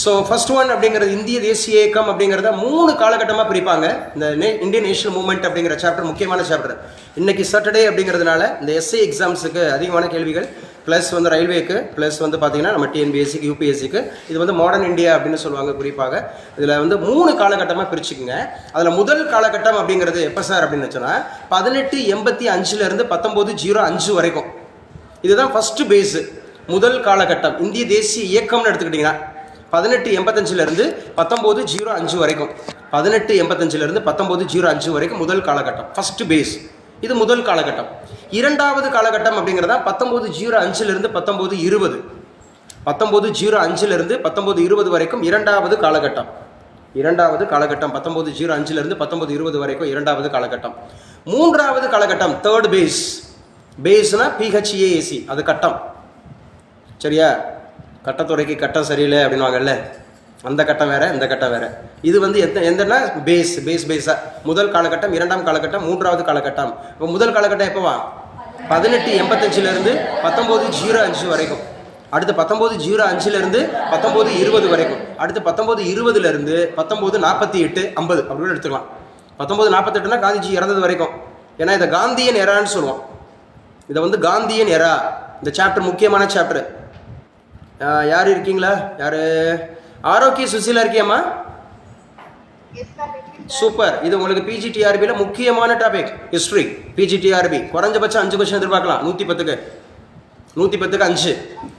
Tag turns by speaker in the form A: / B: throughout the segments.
A: So first one அப்படிங்கிறது இந்திய தேசிய இயக்கம் அப்படிங்கிறத மூணு காலகட்டமாக பிரிப்பாங்க. இந்த நே இந்தியன் நேஷனல் மூவ்மெண்ட் அப்படிங்கிற சாப்டர் முக்கியமான சாப்டர் இன்னைக்கு சாட்டர்டே அப்படிங்கிறதுனால இந்த எஸ்ஐ எக்ஸாம்ஸுக்கு அதிகமான கேள்விகள் ப்ளஸ் வந்து ரயில்வேக்கு ப்ளஸ் வந்து பார்த்திங்கன்னா நம்ம டிஎன்பிஎஸ்சிக்கு யூபிஎஸ்சிக்கு இது வந்து மாடர்ன் இந்தியா அப்படின்னு சொல்லுவாங்க குறிப்பாக. இதில் வந்து மூணு காலகட்டமாக பிரிச்சுக்குங்க. அதில் முதல் காலகட்டம் அப்படிங்கிறது எப்போ சார் அப்படின்னு வச்சோன்னா பதினெட்டு எண்பத்தி அஞ்சுலேருந்து பத்தொம்போது ஜீரோ அஞ்சு வரைக்கும். இதுதான் ஃபஸ்ட்டு பேஸு முதல் காலகட்டம் இந்திய தேசிய இயக்கம்னு எடுத்துக்கிட்டிங்கன்னா பதினெட்டு எண்பத்தஞ்சிலேருந்து பத்தொம்போது ஜீரோ அஞ்சு வரைக்கும். பதினெட்டு எண்பத்தஞ்சிலேருந்து பத்தொம்போது ஜீரோ அஞ்சு வரைக்கும் முதல் காலகட்டம் ஃபஸ்ட்டு பேஸ் இது முதல் காலகட்டம். இரண்டாவது காலகட்டம் அப்படிங்கிறதா பத்தொம்போது ஜீரோ அஞ்சுலேருந்து பத்தொம்போது இருபது. பத்தொம்போது ஜீரோ அஞ்சுலேருந்து பத்தொம்போது இருபது வரைக்கும் இரண்டாவது காலகட்டம். இரண்டாவது காலகட்டம் பத்தொம்போது ஜீரோ அஞ்சுலேருந்து பத்தொம்போது இருபது வரைக்கும் இரண்டாவது காலகட்டம். மூன்றாவது காலகட்டம் தேர்ட் பேஸ் பேஸ்னா பிஹெச்ஏஏசி அது கட்டம். சரியா? கட்டத்துறைக்கு கட்டம் சரியில்லை அப்படின்வாங்கல்ல அந்த கட்டம் வேற இந்த கட்டம் வேற. இது வந்து எந்த எந்தனா பேஸ் பேஸ் பேஸாக முதல் காலகட்டம் இரண்டாம் காலகட்டம் மூன்றாவது காலகட்டம். இப்போ முதல் காலகட்டம் எப்போவா? பதினெட்டு எண்பத்தஞ்சிலேருந்து பத்தொம்போது ஜீரோ அஞ்சு வரைக்கும். அடுத்து பத்தொம்போது ஜீரோ அஞ்சுலேருந்து பத்தொம்போது இருபது வரைக்கும். அடுத்து பத்தொம்போது இருபதுலேருந்து பத்தொம்போது நாற்பத்தி எட்டு ஐம்பது. அப்படின்னு எடுத்துக்கலாம். பத்தொம்போது நாற்பத்தெட்டுனா காந்திஜி இறந்தது வரைக்கும். ஏன்னா இதை காந்தியன் எரான்னு சொல்லுவோம் இதை வந்து காந்தியன் எரா இந்த சாப்டர் முக்கியமான சாப்டர் யார் இருக்கீங்களா? யார்? ஆரோக்கிய சுசீலா இருக்கியாம்மா. சூப்பர். இது உங்களுக்கு பிஜிடிஆர்பியில் முக்கியமான டாபிக் ஹிஸ்ட்ரி பிஜிடிஆர்பி குறைஞ்சபட்சம் அஞ்சு கொஸ்டின் எதிர்பார்க்கலாம். நூற்றி பத்துக்கு. நூற்றி பத்துக்கு அஞ்சு.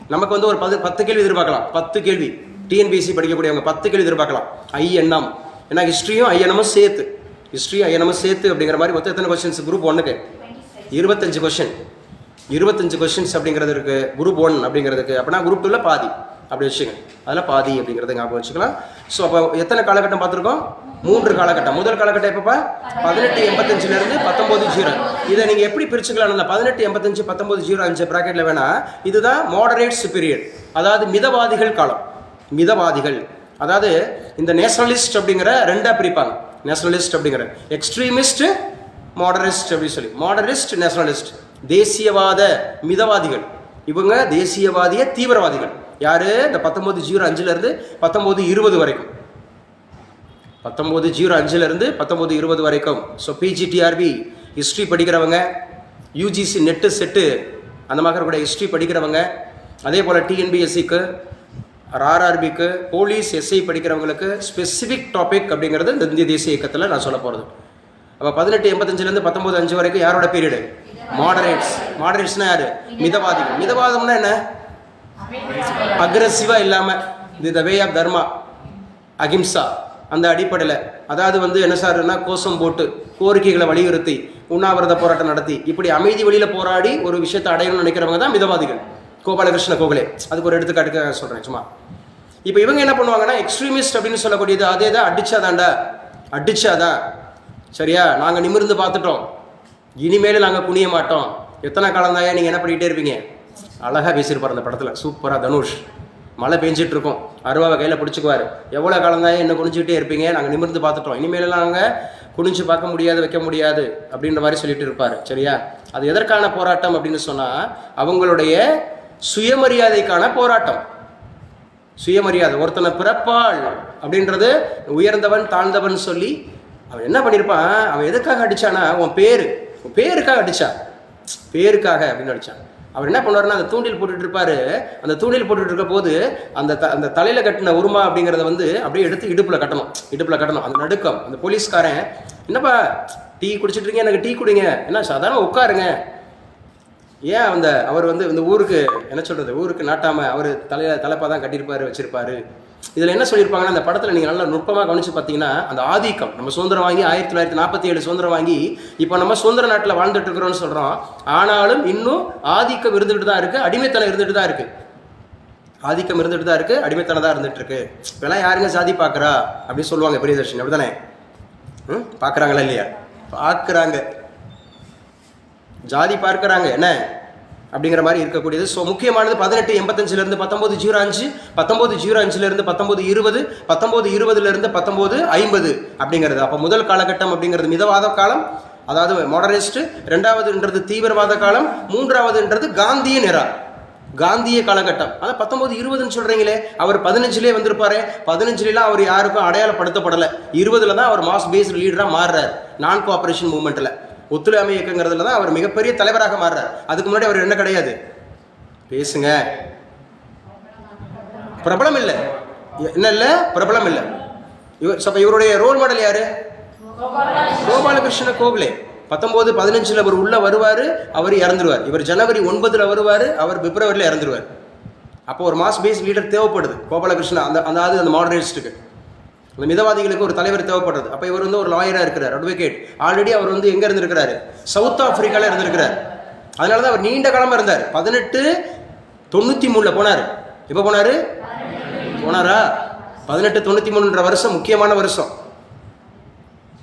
A: நமக்கு வந்து ஒரு பத்து பத்து கேள்வி எதிர்பார்க்கலாம். பத்து கேள்வி. டிஎன்பிஎஸ்சி படிக்கக்கூடியவங்க பத்து கேள்வி எதிர்பார்க்கலாம். ஐஎன்எம் ஏன்னா ஹிஸ்ட்ரியும் ஐஎன்எம்மும் சேர்த்து. ஹிஸ்ட்ரி ஐஎன்எம்மும் சேர்த்து அப்படிங்கிற மாதிரி மொத்தம் எத்தனை கொஸ்டின்ஸ் குரூப் ஒன்றுக்கு இருபத்தஞ்சு கொஸ்டின் இருபத்தஞ்சு கொஸ்டின்ஸ் அப்படிங்கிறது இருக்குது குரூப் ஒன் அப்படிங்கிறதுக்கு அப்படின்னா குரூப் டூவில் பாதி. அப்படி வச்சுங்க அதில் பாதி அப்படிங்கிறத ஞாபகம் வச்சுக்கலாம். ஸோ அப்போ எத்தனை காலகட்டம் பார்த்துருக்கோம்? மூன்று காலகட்டம். முதல் காலகட்டம் எப்பப்பா? பதினெட்டு எண்பத்தஞ்சுலேருந்து பத்தொம்போது ஜீரோ இதை நீங்கள் எப்படி பிரிச்சுக்கலாம்? பதினெட்டு எண்பத்தஞ்சு பத்தொம்போது ஜீரோ அஞ்சு ப்ராக்கெட்டில் வேணால் இதுதான் மாடரேட் பீரியட் அதாவது மிதவாதிகள் காலம். மிதவாதிகள். அதாவது இந்த நேஷனலிஸ்ட் அப்படிங்கிற ரெண்டாக பிரிப்பாங்க. நேஷனலிஸ்ட் அப்படிங்கிற. எக்ஸ்ட்ரீமிஸ்ட் மாடரிஸ்ட் அப்படின்னு சொல்லி. மாடரிஸ்ட் நேஷனலிஸ்ட் தேசியவாத மிதவாதிகள். இவங்க தேசியவாதிய தீவிரவாதிகள். யாரு? இந்த பத்தொன்பது ஜீரோ அஞ்சுல இருந்து பத்தொன்பது இருபது வரைக்கும். பத்தொம்போது ஜீரோ அஞ்சுலேருந்து பத்தொம்போது இருபது வரைக்கும். ஸோ பிஜிடிஆர்பி ஹிஸ்ட்ரி படிக்கிறவங்க யூஜிசி நெட்டு செட்டு அந்த மாதிரி கூட ஹிஸ்ட்ரி படிக்கிறவங்க அதே போல் டிஎன்பிஎஸ்சிக்கு ஆர்ஆர்பிக்கு போலீஸ் எஸ்ஐ படிக்கிறவங்களுக்கு ஸ்பெசிஃபிக் டாபிக் அப்படிங்கிறது இந்த இந்திய தேசிய இயக்கத்தில் நான் சொல்ல போகிறது அப்போ பதினெட்டு எண்பத்தஞ்சுலேருந்து பத்தொம்போது அஞ்சு வரைக்கும் யாரோட பீரியடு மாடரேட்ஸ் மாடரேட்ஸ்னா யார்? மிதவாதிகள். மிதவாதம்னா என்ன? அக்ரஸிவாக இல்லாமல் இது த வே ஆஃப் தர்மா அகிம்சா அந்த அடிப்படையில். அதாவது வந்து என்ன சார்னா கோஷம் போட்டு கோரிக்கைகளை வலியுறுத்தி உண்ணாவிரத போராட்டம் நடத்தி இப்படி அமைதி வழியில் போராடி ஒரு விஷயத்தை அடையணும்னு நினைக்கிறவங்க தான் மிதவாதிகள். கோபாலகிருஷ்ண கோகலே. அதுக்கு ஒரு எடுத்துக்காட்டுக்கு சொல்கிறேன் சும்மா. இப்போ இவங்க என்ன பண்ணுவாங்கன்னா எக்ஸ்ட்ரீமிஸ்ட் அப்படின்னு சொல்லக்கூடியது அதே தான் அடிச்சாதாண்டா அடிச்சாதான். சரியா? நாங்கள் நிமிர்ந்து பார்த்துட்டோம். இனிமேல் நாங்கள் குனிய மாட்டோம். எத்தனை காலம் தாயா நீங்கள் என்ன பண்ணிகிட்டே இருப்பீங்க? அழகாக பேசியிருப்பார் அந்த படத்தில். சூப்பராக தனுஷ். மழை பெஞ்சிட்டு இருக்கும் அருவாவை கையில் பிடிச்சிக்குவார். எவ்வளோ காலம் தான் என்ன குனிஞ்சிக்கிட்டே இருப்பீங்க? நாங்கள் நிமிர்ந்து பார்த்துட்டோம். இனிமேல் நாங்கள் குனிஞ்சு பார்க்க முடியாது வைக்க முடியாது அப்படின்ற மாதிரி சொல்லிட்டு இருப்பார். சரியா? அது எதற்கான போராட்டம் அப்படின்னு சொன்னால் அவங்களுடைய சுயமரியாதைக்கான போராட்டம். சுயமரியாதை. ஒருத்தனை பிறப்பாள் அப்படின்றது உயர்ந்தவன் தாழ்ந்தவன் சொல்லி அவன் என்ன பண்ணியிருப்பான் அவன் எதுக்காக அடித்தானா உன் பேர். உன் பேருக்காக அடிச்சான். பேருக்காக அப்படின்னு அடிச்சான். அவர் என்ன பண்ணுவாருன்னா அந்த தூண்டில் போட்டுட்டு இருப்பாரு. அந்த தூண்டில் போட்டுட்டு இருக்க போது அந்த த அந்த தலையில் கட்டின உருமா அப்படிங்கிறத வந்து அப்படியே எடுத்து இடுப்பில் கட்டணும். இடுப்பில் கட்டணும். அந்த நடுக்கம். அந்த போலீஸ்காரன் என்னப்பா டீ குடிச்சிட்டு இருக்கீங்க? எனக்கு டீ குடிங்க. என்ன சாதாரண உட்காருங்க. ஏன் அந்த அவர் வந்து இந்த ஊருக்கு என்ன சொல்கிறது ஊருக்கு நாட்டாமல் அவர் தலையில் தலைப்பாக தான் கட்டியிருப்பாரு வச்சுருப்பாரு. இதில் என்ன சொல்லியிருப்பாங்கன்னா அந்த படத்தில் நீங்கள் நல்லா நுட்பமாக கவனிச்சு பார்த்தீங்கன்னா அந்த ஆதிக்கம் நம்ம சுதந்திரம் வாங்கி ஆயிரத்தி தொள்ளாயிரத்தி நாற்பத்தி ஏழு சுதந்திரம் வாங்கி இப்போ நம்ம சுதந்திர நாட்டில் வாழ்ந்துட்டு இருக்கிறோம்னு சொல்கிறோம் ஆனாலும் இன்னும் ஆதிக்கம் இருந்துகிட்டு தான் இருக்கு அடிமைத்தனம் இருந்துகிட்டு தான் இருக்கு. ஆதிக்கம் இருந்துகிட்டு தான் இருக்கு அடிமைத்தனம் தான் இருந்துகிட்டு இருக்கு. இப்போலாம் யாருங்க சாதி பார்க்குறா அப்படின்னு சொல்லுவாங்க பிரியதர்ஷினி அப்படிதானே ம்? பார்க்குறாங்களா இல்லையா? பார்க்குறாங்க ஜாதி பார்க்குறாங்க என்ன? அப்படிங்கிற மாதிரி இருக்கக்கூடியது. ஸோ முக்கியமானது பதினெட்டு எண்பத்தஞ்சிலேருந்து பத்தொம்போது ஜீரோ அஞ்சு பத்தொம்போது ஜீரோ அஞ்சுலேருந்து பத்தொம்போது இருபது பத்தொம்போது இருபதுலேருந்து பத்தொம்போது ஐம்பது அப்படிங்கிறது. அப்போ முதல் காலகட்டம் அப்படிங்கிறது மிதவாத காலம் அதாவது மாடர்னிஸ்ட் ரெண்டாவதுன்றது தீவிரவாத காலம் மூன்றாவதுன்றது காந்திய நிறா காந்திய காலகட்டம். அதான் பத்தொம்போது இருபதுன்னு சொல்கிறீங்களே அவர் பதினஞ்சுலேயே வந்திருப்பாரு பதினஞ்சுலாம் அவர் யாருக்கும் அடையாளப்படுத்தப்படலை. இருபதுல தான் அவர் மாஸ் பேஸ்டு லீடராக மாறுறார். நான் கோஆப்ரேஷன் மூவ்மெண்ட்டில் ஒத்துழையாமை இயக்கங்கிறதுல தான் அவர் மிகப்பெரிய தலைவராக மாறுறார். அதுக்கு முன்னாடி அவர் என்ன கிடையாது? பேசுங்க. பிரபலம் இல்லை. என்ன இல்லை? பிரபலம் இல்லை. இவர் அப்ப இவருடைய ரோல் மாடல் யாரு? கோபாலகிருஷ்ண கோகலே. பத்தொன்பது பதினஞ்சுல அவர் உள்ள வருவார் அவர் இறந்துருவார். இவர் ஜனவரி ஒன்பதுல வருவார் அவர் பிப்ரவரியில் இறந்துருவார். அப்போ ஒரு மாஸ் பேஸ் லீடர் தேவைப்படுது. கோபாலகிருஷ்ணா அந்த அந்த அந்த மாடரேட்ஸ்ட்டுக்கு அந்த மிதவாதிகளுக்கு ஒரு தலைவர் தேவைப்படுறது. அப்போ இவர் வந்து ஒரு லாயராக இருக்கிறார் அட்வொகேட் ஆல்ரெடி அவர் வந்து எங்கே இருந்திருக்கிறாரு? சவுத் ஆப்பிரிக்காவில் இருந்திருக்கிறார். அதனால தான் அவர் நீண்ட காலமாக இருந்தார். பதினெட்டு தொண்ணூற்றி மூணில் போனார். எப்போ போனார்? போனாரா? பதினெட்டு தொண்ணூற்றி மூணுன்ற வருஷம் முக்கியமான வருஷம்.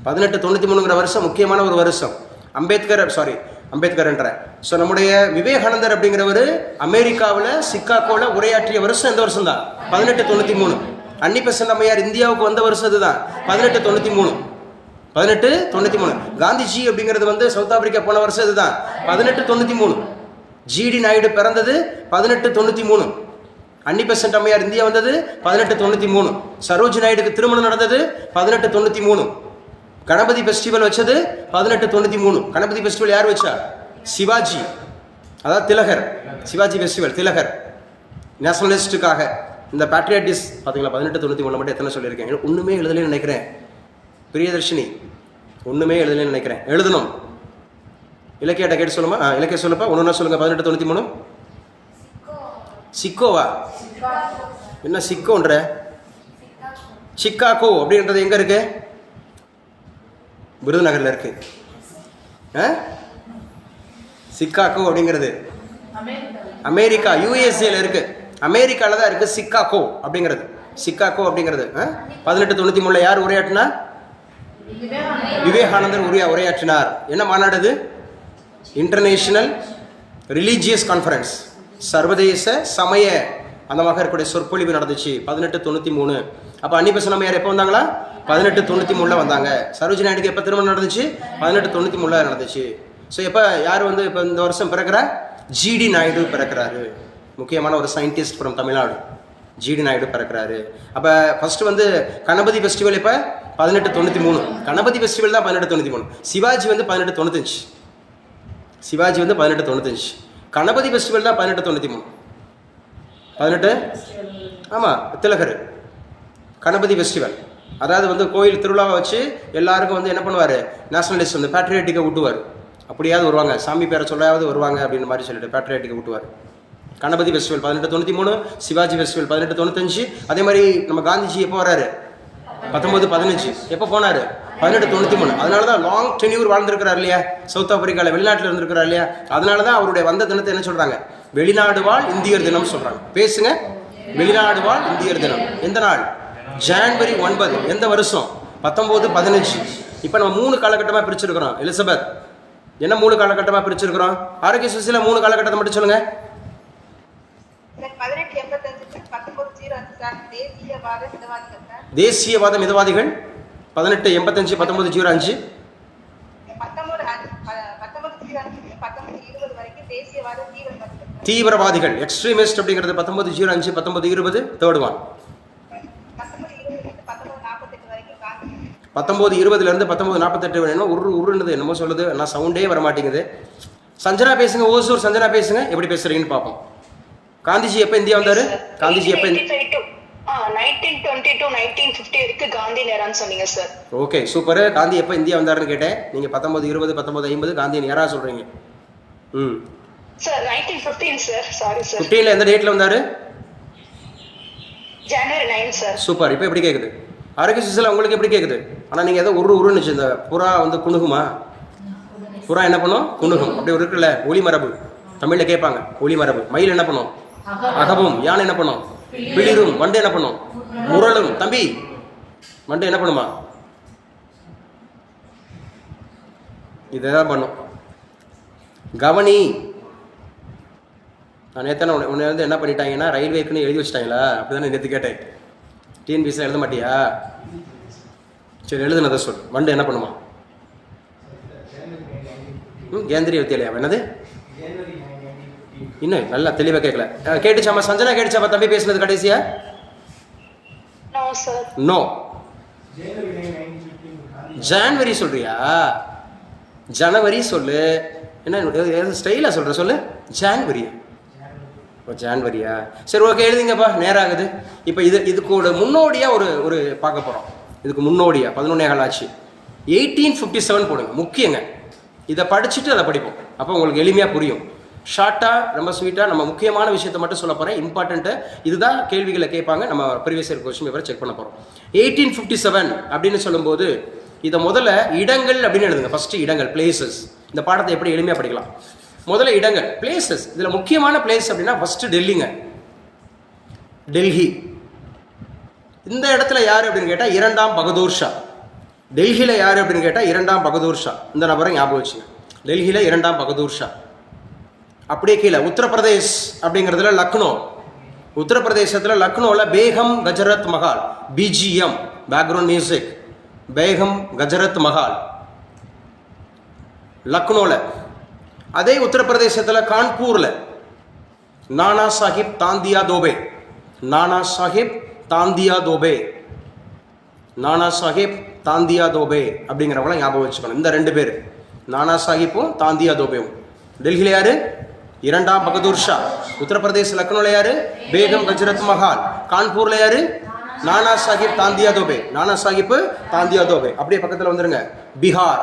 A: பதினெட்டு தொண்ணூற்றி மூணுங்கிற வருஷம் முக்கியமான ஒரு வருஷம். அம்பேத்கர் சாரி அம்பேத்கர்ன்ற. ஸோ நம்முடைய விவேகானந்தர் அப்படிங்கிறவர் அமெரிக்காவில் சிக்காகோவில் உரையாற்றிய வருஷம் எந்த வருஷம் தான் பதினெட்டு தொண்ணூற்றி மூணு அன்னிபெசன் அம்மையார் இந்தியாவுக்கு வந்த வருஷம் அதுதான். பதினெட்டு தொண்ணூற்றி மூணு. பதினெட்டு தொண்ணூற்றி மூணு. காந்திஜி அப்படிங்கிறது வந்து சவுத் ஆப்பிரிக்கா போன வருஷம் இதுதான் பதினெட்டு தொண்ணூற்றி மூணு. ஜிடி நாயுடு பிறந்தது பதினெட்டு தொண்ணூற்றி மூணு. அன்னி பெசன்ட் அம்மையார் இந்தியா வந்தது பதினெட்டு தொண்ணூற்றி மூணு. சரோஜ் நாயுடுக்கு திருமணம் நடந்தது பதினெட்டு தொண்ணூற்றி மூணு. கணபதி ஃபெஸ்டிவல் வச்சது பதினெட்டு தொண்ணூற்றி மூணு. கணபதி ஃபெஸ்டிவல் யார் வச்சா? சிவாஜி. அதாவது திலகர். சிவாஜி ஃபெஸ்டிவல் திலகர். நேஷனலிஸ்டுக்காக இந்த பேட்ரியாட்டிஸ் பார்த்தீங்களா பதினெட்டு தொண்ணூற்றி மூணு மட்டும் எத்தனை சொல்லியிருக்கேன். ஒன்றுமே எழுதலைன்னு நினைக்கிறேன். பிரியதர்ஷினி ஒன்றுமே எழுதலைன்னு நினைக்கிறேன். எழுதணும். இலக்கியாட்ட கேட்டு சொல்லுமா? இலக்கிய சொல்லுப்பா. ஒன்று சொல்லுங்கள் பதினெட்டு தொண்ணூற்றி மூணு? சிக்கோவா? என்ன சிக்கோன்ற? சிக்காகோ அப்படின்றது எங்கே இருக்கு? விருதுநகரில் இருக்கு. ஆ? சிக்காகோ அப்படிங்கிறது. அமெரிக்கா. யூஎஸ்ஏல இருக்கு. அமெரிக்காவில் தான் இருக்குது சிக்காகோ அப்படிங்கிறது. சிக்காகோ அப்படிங்கிறது பதினெட்டு தொண்ணூற்றி மூணில் யார் உரையாற்றினார் விவேகானந்தர் உரையா உரையாற்றினார். என்ன மாநாடு இது இன்டர்நேஷனல் ரிலீஜியஸ் கான்ஃபரன்ஸ் சர்வதேச சமய அந்த மாதிரி இருக்கக்கூடிய சொற்பொழிவு நடந்துச்சு. பதினெட்டு தொண்ணூற்றி மூணு அப்போ அன்னிபசனமையார் எப்போ வந்தாங்களா? பதினெட்டு தொண்ணூற்றி மூணில் வந்தாங்க. சரோஜி நாயுடுக்கு எப்போ திருமணம் நடந்துச்சு? பதினெட்டு தொண்ணூற்றி மூணில் நடந்துச்சு. ஸோ எப்போ யார் வந்து இப்போ இந்த வருஷம் பிறக்கிறா? ஜிடி நாயுடு பிறக்கிறாரு. முக்கியமான ஒரு scientist from Tamil Nadu. GD Naidu பிறக்கிறாரு. அப்போ ஃபஸ்ட்டு வந்து கணபதி ஃபெஸ்டிவல் இப்போ பதினெட்டு தொண்ணூற்றி மூணு. கணபதி ஃபெஸ்டிவல் தான் பதினெட்டு தொண்ணூற்றி மூணு. சிவாஜி வந்து பதினெட்டு தொண்ணூத்தஞ்சு. சிவாஜி வந்து பதினெட்டு தொண்ணூத்தஞ்சு. கணபதி ஃபெஸ்டிவல் தான் பதினெட்டு தொண்ணூற்றி மூணு. பதினெட்டு? ஆமாம் திலகர். கணபதி ஃபெஸ்டிவல் அதாவது வந்து கோயில் திருவிழாவை வச்சு எல்லாருக்கும் வந்து என்ன பண்ணுவார்? நேஷனலிஸ்ட் வந்து பேட்ரியாட்டிக்கை விட்டுவார் அப்படியாவது வருவாங்க. சாமி பேரை சொல்லாவது வருவாங்க அப்படின்னு மாதிரி சொல்லிட்டு பேட்ரியாட்டிக்கை விட்டுவார் கணபதி ஃபெஸ்டிவல் பதினெட்டு தொண்ணூற்றி மூணு சிவாஜி ஃபெஸ்டிவல் பதினெட்டு தொண்ணூத்தஞ்சு. அதே மாதிரி நம்ம காந்திஜி எப்போ வராரு? பத்தொம்போது பதினஞ்சு. எப்போ போனார்? பதினெட்டு தொண்ணூற்றி மூணு. அதனால தான் லாங் டென்யூர் வாழ்ந்துருக்கிறார் இல்லையா? சவுத் ஆப்பிரிக்காவில் வெளிநாட்டில் இருந்திருக்கிறார் இல்லையா? அதனால தான் அவருடைய வந்த தினத்தை என்ன சொல்கிறாங்க வெளிநாடு வாழ் இந்தியர் தினம் சொல்கிறாங்க பேசுங்க. வெளிநாடு வாழ் இந்தியர் தினம். எந்த நாள்? ஜான்வரி ஒன்பது. எந்த வருஷம்? பத்தொம்போது பதினஞ்சு. இப்போ நம்ம மூணு காலகட்டமாக பிரிச்சிருக்கிறோம். எலிசபெத் என்ன மூணு காலகட்டமாக பிரிச்சிருக்கிறோம்? ஆரோக்கிய சுசியில் மூணு காலகட்டத்தை மட்டும் சொல்லுங்கள்
B: சார் பதினெட்டு எண்பத்தஞ்சு சார் பத்தொன்பது ஜீரோ அஞ்சு சார் தேசியவாத மிதவாதிகள் சார்.
A: தேசியவாத மிதவாதிகள் பதினெட்டு எண்பத்தஞ்சு பத்தொன்பது ஜீரோ அஞ்சு.
B: தீவிரவாதிகள்
A: எக்ஸ்ட்ரீமிஸ்ட் அப்படிங்கிறது பத்தொன்பது ஜீரோ அஞ்சு பத்தொன்பது இருபது தேர்ட் ஒன் பத்தொம்போது இருபதுலேருந்து பத்தொம்போது நாற்பத்தெட்டு வேணும் உரு உருன்னுது என்னமோ சொல்லுது நான் சவுண்டே வர மாட்டேங்குது சஞ்சனா பேசுங்க ஓசூர் சஞ்சனா பேசுங்க எப்படி பேசுறீங்கன்னு பார்ப்போம். காந்திஜி எப்போ இந்தியா வந்தார்? காந்திஜி எப்போ ஓகே சூப்பர் காந்தி எப்போ இந்தியா வந்தாருன்னு கேட்டேன். நீங்கள் பத்தொம்போது இருபது பத்தொம்போது ஐம்பது காந்தி யாரா சொல்கிறீங்க ம்.
C: Sir nineteen fifteen sir sorry sir
A: ஃபிஃப்டீனில் எந்த டேட்டில் வந்தார்?
C: ஜனவரி நைன் சார்
A: சூப்பர் இப்போ எப்படி கேட்குது ஆரோக்கிய சிசில் உங்களுக்கு எப்படி கேட்குது ஆனால் நீங்கள் ஏதோ உரு உருன்னுச்சு இந்த புறா வந்து குணுகுமா? புறா என்ன பண்ணும்? குணுகும். அப்படி இருக்குல்ல ஒளி மரபு. தமிழில் கேட்பாங்க ஒளி மரபு. மயில் என்ன பண்ணும்? அகவும் யானை என்ன பண்ணும்? பிளிரும். வண்டு என்ன பண்ணும்? முரளும். தம்பி வண்டு என்ன பண்ணுமா? இதான் பண்ணும். கவனி. நான் நேற்று உன்னை வந்து என்ன பண்ணிட்டாங்கன்னா ரயில்வேக்குன்னு எழுதி வச்சிட்டாங்களா? அப்படிதானே நேற்று கேட்டேன். டிஎன்பிஎஸ்சி எழுத மாட்டியா? சரி எழுதுனதை சொல். வண்டு என்ன பண்ணுமா? கேந்திரிய வித்தியாலயா என்னது? இன்னும் நல்லா தெளிவாக கேட்கல கேட்டுச்சாமா சஞ்சனா கேட்டுச்சாப்பா தம்பி பேசுனது கடைசியா?
C: நோ
A: ஜான்வரி சொல்றியா? ஜனவரி சொல்லு. என்ன ஸ்டைலாக சொல்கிற சொல்லு. ஜான்வரி ஓ ஜான்வரியா சரி ஓகே எழுதுங்கப்பா. நேரம் ஆகுது. இப்போ இது இதுக்கோட முன்னோடியாக ஒரு ஒரு பார்க்க போகிறோம் இதுக்கு முன்னோடியா பதினொன்னே ஆச்சு. எயிட்டீன் ஃபிஃப்டி செவன் போடுங்க முக்கியங்க. இதை படிச்சுட்டு அதை படிப்போம். அப்போ உங்களுக்கு எளிமையாக புரியும். ஷார்ட்டாக ரொம்ப ஸ்வீட்டாக நம்ம முக்கியமான விஷயத்தை மட்டும் சொல்ல போகிறேன் இம்பார்ட்டண்ட்டு இதுதான் கேள்விகளை கேட்பாங்க. நம்ம ப்ரீவியஸ் இயர் கொஸ்டின் பேப்பரை செக் பண்ண போகிறோம் எயிட்டீன் ஃபிஃப்டி செவன் அப்படின்னு சொல்லும்போது இதை முதல்ல இடங்கள் அப்படின்னு எழுதுங்க. ஃபஸ்ட்டு இடங்கள் பிளேசஸ் இந்த பாடத்தை எப்படி எளிமையாக படிக்கலாம்? முதல்ல இடங்கள் பிளேசஸ் இதில் முக்கியமான பிளேஸ் அப்படின்னா ஃபஸ்ட்டு டெல்லிங்க. டெல்லி இந்த இடத்துல யார் அப்படின்னு கேட்டால் இரண்டாம் பகதூர் ஷா. டெல்லியில் யார் அப்படின்னு கேட்டால் இரண்டாம் பகதூர் ஷா. இந்த நபரை ஞாபகம் வச்சுங்க. டெல்லியில் இரண்டாம் பகதூர் ஷா. அப்படியே கீழே உத்தரப்பிரதேஷ் அப்படிங்கிறதுல லக்னோ. உத்தரப்பிரதேசத்தில் லக்னோவில் Begum Hazrat Mahal BGM background music Begum Hazrat Mahal. லக்னோவில் அதே உத்தரப்பிரதேசத்தில் கான்பூரில். நானா சாஹிப் தாந்தியா தோபே. நானா சாஹிப் தாந்தியா தோபே. நானா சாஹிப் தாந்தியா தோபே அப்படிங்கிறவங்களாம் ஞாபகம் வச்சுக்கணும். இந்த ரெண்டு பேர். நானா சாஹிப்பும் தாந்தியா தோபேவும். டெல்லியில் யார்? இரண்டாம் பகதூர் ஷா. உத்தரப்பிரதேச லக்னோல யாரு? பேகம் கஜரத் மஹால். கான்பூர்ல யாரு? நானா சாஹிப் தாந்தியா தோபே. நானா சாஹிப் தாந்தியா தோபே. அப்படியே பக்கத்தில் வந்துருங்க. பீகார்.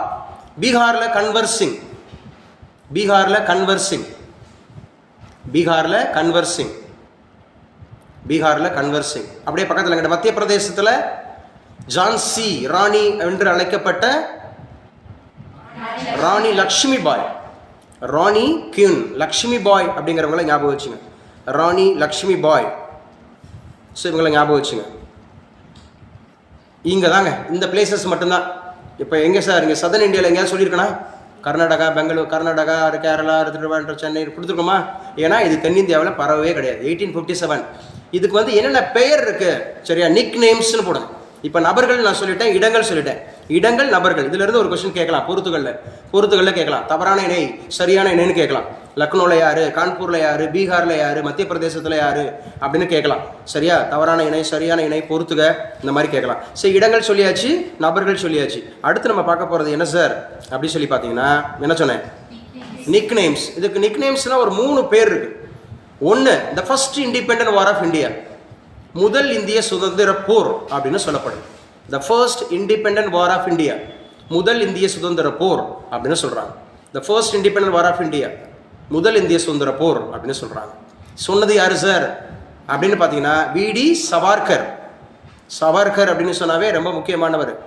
A: பீகார்ல கன்வர் சிங். பீகார்ல கன்வர் சிங். பீகார்ல கன்வர் சிங். பீகார்ல கன்வர் சிங். அப்படியே பக்கத்தில் எங்கிட்ட மத்திய பிரதேசத்தில் ஜான்சி ராணி என்று அழைக்கப்பட்ட ராணி லக்ஷ்மி பாய் ராணி கியூன் லக்ஷ்மி பாய் அப்படிங்கிறவங்கள ஞாபகம் வச்சுங்க. ராணி லக்ஷ்மி பாய். ஸோ இவங்களை ஞாபகம் வச்சுங்க. இங்கே தாங்க இந்த பிளேசஸ் மட்டும்தான். இப்போ எங்கே சார் இங்கே சதன் இந்தியாவில் எங்கேயாவது சொல்லியிருக்கேனா? கர்நாடகா பெங்களூர் கர்நாடகா கேரளா திருவாரூர் சென்னை கொடுத்துருக்கோமா? ஏன்னா இது தென்னிந்தியாவில் பரவவே கிடையாது. எயிட்டீன் ஃபிஃப்டி செவன் இதுக்கு வந்து என்னென்ன பெயர் இருக்குது சரியா நிக் நேம்ஸ்னு போடுங்க. இப்போ நபர்கள் நான் சொல்லிட்டேன் இடங்கள் சொல்லிட்டேன். இடங்கள் நபர்கள். இதுல இருந்து ஒரு கொஸ்டின் கேட்கலாம். பொறுத்துகளில். பொறுத்துகளில் கேட்கலாம். தவறான இணை சரியான இணைன்னு கேட்கலாம். லக்னோவில் யாரு கான்பூரில் யாரு பீகாரில் யாரு மத்திய பிரதேசத்தில் யாரு அப்படின்னு கேட்கலாம். சரியா? தவறான இணை சரியான இணை பொறுத்துக இந்த மாதிரி கேட்கலாம். சரி இடங்கள் சொல்லியாச்சு நபர்கள் சொல்லியாச்சு. அடுத்து நம்ம பார்க்க போகிறது என்ன சார் அப்படி சொல்லி பார்த்தீங்கன்னா என்ன சொன்னேன்? நிக் நேம்ஸ் இதுக்கு நிக் நேம்ஸ்னால் ஒரு மூணு பேர் இருக்கு. ஒன்று the first independent war of India முதல் இந்திய சுதந்திர போர் அப்படின்னு சொல்லப்படுது the first independent war of India முதல் இந்திய சுதந்திர போர் அப்படின்னு சொல்கிறாங்க the first independent war of India முதல் இந்திய சுதந்திர போர் அப்படின்னு சொல்கிறாங்க சொன்னது யாரு சார்? அப்படின்னு பார்த்தீங்கன்னா விடி சவார்கர். சவார்கர் அப்படின்னு சொன்னாவே ரொம்ப முக்கியமானவர்.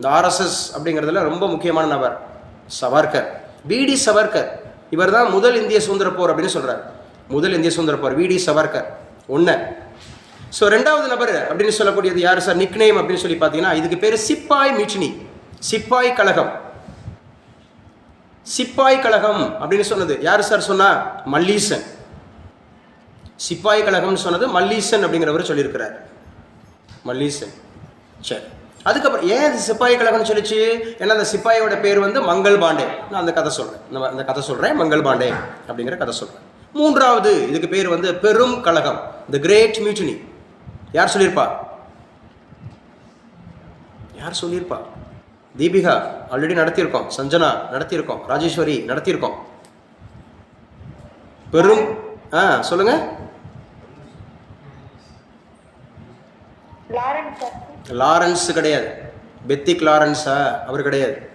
A: இந்த ஆர்எஸ்எஸ் அப்படிங்கிறதுல ரொம்ப முக்கியமான நபர். சவார்கர். விடி சவர்கர். இவர் தான் முதல் இந்திய சுதந்திர போர் அப்படின்னு சொல்கிறார் முதல் இந்திய சுதந்திர போர். விடி சவர்கர். ஒன்று ஸோ ரெண்டாவது நபர் அப்படின்னு சொல்லக்கூடியது யார் சார்? நிக்னேம் அப்படின்னு சொல்லி பார்த்தீங்கன்னா இதுக்கு பேர் சிப்பாய் மிச்சினி. சிப்பாய் கழகம். சிப்பாய் கழகம் அப்படின்னு சொன்னது யார் சார் சொன்னா? மல்லீசன். சிப்பாய் கழகம்னு சொன்னது மல்லீசன் அப்படிங்கிறவர் சொல்லியிருக்கிறார். மல்லீசன். சரி. அதுக்கப்புறம் ஏன் அது சிப்பாய் கழகம்னு சொல்லிச்சு? ஏன்னா அந்த சிப்பாயோட பேர் வந்து மங்கள் பாண்டே. நான் அந்த கதை சொல்கிறேன் நம்ம அந்த கதை சொல்கிறேன் மங்கள் பாண்டே அப்படிங்கிற கதை சொல்கிறேன் மூன்றாவது இதுக்கு பேர் வந்து பெரும் கழகம். த கிரேட் மியூட்டினி யார் சொல்லியிருப்பா? யார் சொல்லியிருப்பா? தீபிகா ஆல்ரெடி நடத்தியிருக்கோம். சஞ்சனா நடத்தியிருக்கோம். ராஜேஸ்வரி நடத்தியிருக்கோம். பெரும் ஆ சொல்லுங்க.
C: லாரன்ஸ்
A: கிடையாது. பெத்திக் லாரன்ஸா அவர் கிடையாது.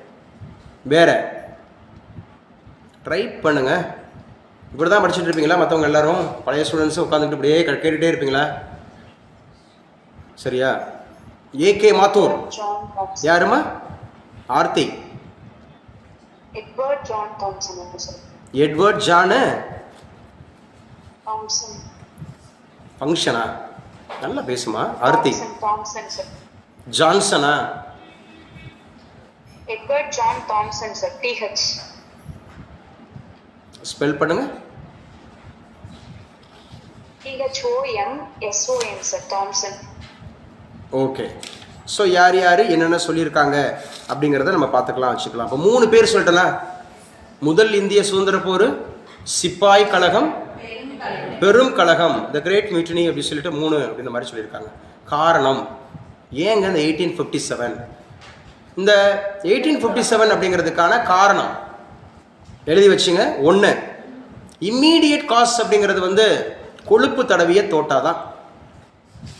A: வேற. ட்ரை பண்ணுங்க. இப்படி தான் படிச்சுட்டு இருப்பீங்களா? மற்றவங்க எல்லாரும்? பழைய ஸ்டூடெண்ட்ஸும் உட்காந்துக்கிட்டு இப்படியே கே- கேட்டுட்டே இருப்பீங்களா? சரியா? ஏகே மாத்தூர் யாருமா ஆர்த்தி.
C: எட்வர்ட் ஜான் தாம்சன் வந்து சார்.
A: எட்வர்ட் ஜானு
C: தாம்சன்
A: ஃபங்க்ஷனா நல்லா பேசுமா Aarthi. ஜான்சனா
C: Edward John Thompson sir TH
A: spell பண்ணுங்க.
C: THOM SOM sir Thompson
A: okay so யார் யார் என்னென்ன சொல்லியிருக்காங்க அப்படிங்கிறத நம்ம பார்த்துக்கலாம் வச்சுக்கலாம். இப்போ மூணு பேர் சொல்லிட்டேன்னா முதல் இந்திய சுதந்திர போர் சிப்பாய் கழகம் பெரும் கழகம். த கிரேட் மியூட்டனி அப்படின்னு சொல்லிட்டு மூணு அப்படின்ற மாதிரி சொல்லியிருக்காங்க. காரணம் ஏங்க இந்த எயிட்டீன் ஃபிஃப்டி செவன் இந்த எயிட்டீன் ஃபிஃப்டி செவன் அப்படிங்கிறதுக்கான காரணம் எழுதி வச்சுங்க. ஒன்று இம்மீடியட் காஸ் அப்படிங்கிறது வந்து கொழுப்பு தடவிய தோட்டா தான்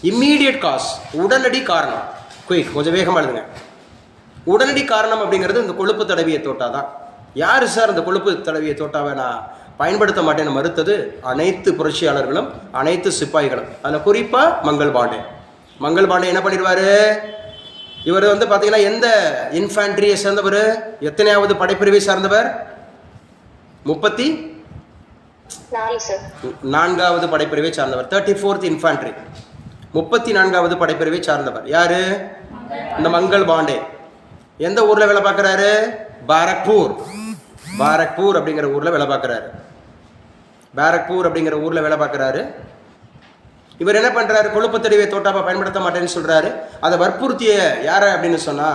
A: இம்மீடியட் காஸ் உடனடி காரணம். குயிக் கொஞ்சம் வேகமாக எழுதுங்க. உடனடி காரணம் அப்படிங்கிறது இந்த கொழுப்பு தடவிய தோட்டா தான். யார் சார் இந்த கொழுப்பு தடவிய தோட்டாவை நான் பயன்படுத்த மாட்டேன்னு மறுத்தது? அனைத்து புரட்சியாளர்களும் அனைத்து சிப்பாய்களும். அதில் குறிப்பாக மங்கள் பாண்டே. மங்கள் பாண்டே என்ன பண்ணிடுவாரு? இவர் வந்து பார்த்தீங்கன்னா எந்த இன்ஃபேண்ட்ரியை சேர்ந்தவர்? எத்தனையாவது படைப்பிரிவை சார்ந்தவர்? முப்பத்தி நான்காவது படைப்பிரிவை சார்ந்தவர். தேர்ட்டி ஃபோர்த் இன்ஃபேண்ட்ரி முப்பத்தி நான்காவது படைப்பிரிவை சார்ந்தவர். யாரு? இந்த மங்கள் பாண்டே. எந்த ஊர்ல வேலை பார்க்குறாரு? பாரக்பூர். பாரக்பூர் அப்படிங்கிற ஊர்ல வேலை பார்க்குறாரு. பாரக்பூர் அப்படிங்கிற ஊர்ல வேலை பார்க்குறாரு. இவர் என்ன பண்றாரு? கொழுப்பு தெளிவை தோட்டாப்பா பயன்படுத்த மாட்டேன்னு சொல்றாரு. அதை வற்புறுத்திய யார அப்படின்னு சொன்னா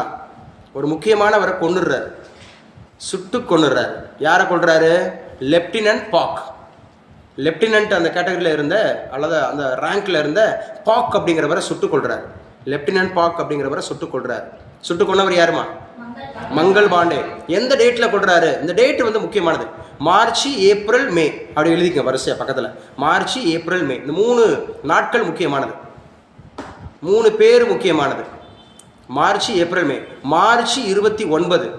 A: ஒரு முக்கியமானவரை கொண்டுடுறாரு சுட்டு கொண்டுடுறாரு யாரை கொல்றாரு லெப்டினன்ட் பாக் லெப்டினன்ட் அந்த கேட்டகரியில் இருந்த அல்லது அந்த ரேங்க்ல இருந்த பாக் அப்படிங்கிறவரை சுட்டுக் கொள்றாரு லெப்டினன்ட் பாக் அப்படிங்கிறவரை சுட்டுக் கொள்றாரு சுட்டுக் கொண்டவர் யாருமா? மங்கள் பாண்டே எந்த டேட்ல கொள்றாரு இந்த டேட் வந்து முக்கியமானது. மார்ச் ஏப்ரல் மே அப்படி எழுதிக்க வரிசையா பக்கத்துல. மார்ச் ஏப்ரல் மே இந்த மூணு நாட்கள் முக்கியமானது. மூணு பேர் முக்கியமானது. மார்ச் ஏப்ரல் மே மார்ச் இருபத்தி ஒன்பது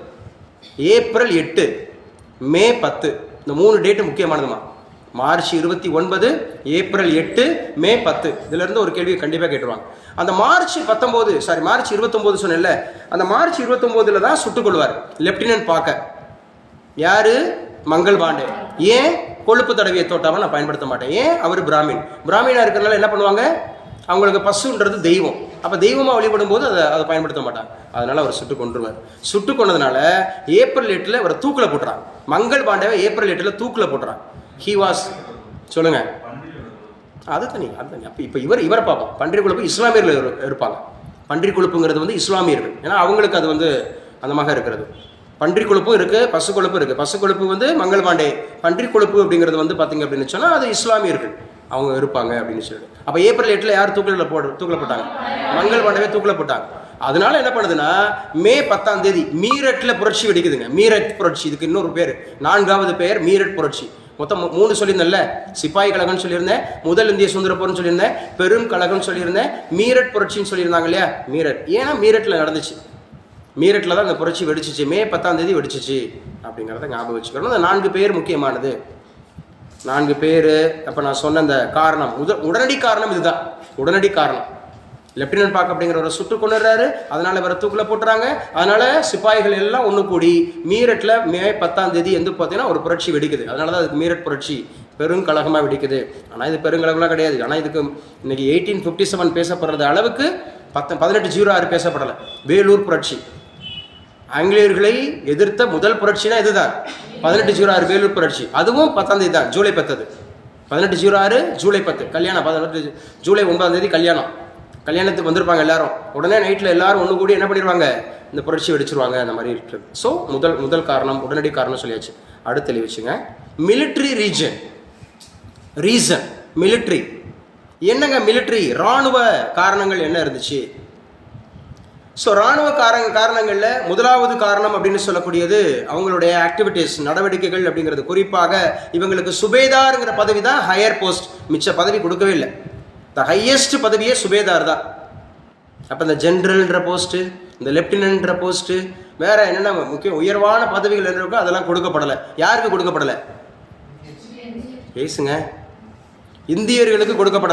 A: ஏப்ரல் எட்டு மே பத்து. இந்த மூணு டேட்டு முக்கியமானதுமா? மார்ச் இருபத்தி ஒன்பது ஏப்ரல் எட்டு மே பத்து. இதுலேருந்து ஒரு கேள்வியை கண்டிப்பாக கேட்டுருவாங்க. அந்த மார்ச் பத்தொம்போது சாரி மார்ச் இருபத்தொம்போது சொன்னேன்ல அந்த மார்ச் இருபத்தொம்போதில் தான் சுட்டுக்கொள்வார் லெப்டினன்ட் பார்க்க. யார்? மங்கள் பாண்டே. ஏன்? கொழுப்பு தடவிய தோட்டாவை நான் பயன்படுத்த மாட்டேன். ஏன்? அவர் பிராமின். பிராமினாக இருக்கிறனால என்ன பண்ணுவாங்க? அவங்களுக்கு பசுன்றது தெய்வம். அப்போ தெய்வமாக வழிபடும் போது அதை அதை பயன்படுத்த மாட்டாங்க. அதனால் அவர் சுட்டு கொண்டுருவார் சுட்டு கொண்டதுனால ஏப்ரல் எட்டில் அவரை தூக்கில் போட்டுறான் மங்கள் பாண்டேவை ஏப்ரல் எட்டில் தூக்கில் போட்டுறான் ஹி வாஸ் சொல்லுங்க. அது தனி அது தனி. அப்போ இப்போ இவர் இவரை பார்ப்போம். பன்றி கொழுப்பு இஸ்லாமியர்கள் இரு- இருப்பாங்க. பன்றி கொழுப்புங்கிறது வந்து இஸ்லாமியர்கள். ஏன்னா அவங்களுக்கு அது வந்து அந்த மாதிரி இருக்கிறது. பன்றி கொழுப்பும் இருக்குது பசு கொழுப்பு இருக்குது பசு கொழுப்பு வந்து மங்கள் பாண்டே. பன்றி கொழுப்பு அப்படிங்கிறது வந்து பார்த்தீங்க அப்படின்னு சொன்னால் அது இஸ்லாமியர்கள். அவங்க இருப்பாங்க அப்படின்னு சொல்லிட்டு. அப்போ ஏப்ரல் எட்டில் யார் தூக்கில் போட தூக்கில் போட்டாங்க? மங்கள் பாண்டவே தூக்கில் போட்டாங்க. அதனால என்ன பண்ணுதுன்னா மே பத்தாம் தேதி மீரட்டில் புரட்சி வெடிக்குதுங்க. மீரட் புரட்சி இதுக்கு இன்னொரு பேர். நான்காவது பெயர் மீரட் புரட்சி. மொத்தம் மூணு சொல்லியிருந்தேன்ல. சிப்பாய் கழகம்னு சொல்லியிருந்தேன் முதல் இந்திய சுதந்திர போர்னு சொல்லியிருந்தேன் பெரும் கழகம்னு சொல்லியிருந்தேன் மீரட் புரட்சின்னு சொல்லியிருந்தாங்க இல்லையா? மீரட். ஏன்னா மீரட்டில் நடந்துச்சு. மீரட்டில் தான் அந்த புரட்சி வெடிச்சிச்சு. மே பத்தாம் தேதி வெடிச்சிச்சு அப்படிங்கிறத ஞாபகம் வச்சுக்கணும். அந்த நான்கு பேர் முக்கியமானது. நான்கு பேர் அப்போ நான் சொன்ன அந்த காரணம். உத உடனடி காரணம் இதுதான். உடனடி காரணம். லெப்டினன்ட் பாக் அப்படிங்கிறவரை சுட்டு கொண்டுறாரு அதனால இவரை தூக்கில் போட்டுறாங்க. அதனால சிப்பாய்கள் எல்லாம் ஒன்று கூடி மீரட்டில் மே பத்தாம் தேதி எந்த பார்த்தீங்கன்னா ஒரு புரட்சி வெடிக்குது. அதனால தான் அதுக்கு மீரட் புரட்சி பெருங்கலகமாக வெடிக்குது. ஆனால் இது பெருங்கழகம்லாம் கிடையாது. ஆனால் இதுக்கு இன்னைக்கு எயிட்டீன் ஃபிஃப்டி செவன் பேசப்படுறது அளவுக்கு பத்து பதினெட்டு ஜீரோ ஆறு பேசப்படலை. வேலூர் புரட்சி. ஆங்கிலேயர்களை எதிர்த்த முதல் புரட்சினா இதுதான். பதினெட்டு ஜீரோ ஆறு வேலூர் புரட்சி. அதுவும் பத்தாம் தேதி தான். ஜூலை பத்தது. பதினெட்டு ஜீரோ ஆறு ஜூலை பத்து. கல்யாணம். பதினெட்டு ஜூலை ஒன்பதாம் தேதி கல்யாணம். கல்யாணத்துக்கு வந்திருப்பாங்க எல்லாரும். உடனே நைட்டில் எல்லாரும் ஒன்று கூடி என்ன பண்ணிடுவாங்க இந்த புரட்சி வெடிச்சிருவாங்க அந்த மாதிரி இருக்குது ஸோ முதல் முதல் காரணம் உடனடி காரணம் சொல்லியாச்சு. அடுத்து தெளிவிச்சுங்க. மிலிட்ரி ரீஜன் ரீசன் மிலிட்ரி என்னங்க மிலிட்ரி இராணுவ காரணங்கள் என்ன இருந்துச்சு? ஸோ இராணுவ காரண காரணங்களில் முதலாவது காரணம் அப்படின்னு சொல்லக்கூடியது அவங்களுடைய ஆக்டிவிட்டீஸ் நடவடிக்கைகள் அப்படிங்கிறது. குறிப்பாக இவங்களுக்கு சுபேதாருங்கிற பதவி தான் ஹையர் போஸ்ட் மிச்ச பதவி கொடுக்கவே இல்லை. த ஹையஸ்ட் பதவியே சுபேதார் தான். அப்போ இந்த ஜென்ரல்ன்ற போஸ்ட்டு இந்த லெப்டினன்ட்ன்ற போஸ்ட்டு வேற என்னென்ன முக்கிய உயர்வான பதவிகள் என்ன இருக்கோ அதெல்லாம் கொடுக்கப்படலை. யாருக்கு கொடுக்கப்படலை? பேசுங்க இந்தியர்களுக்கு கொடுக்கப்படலை.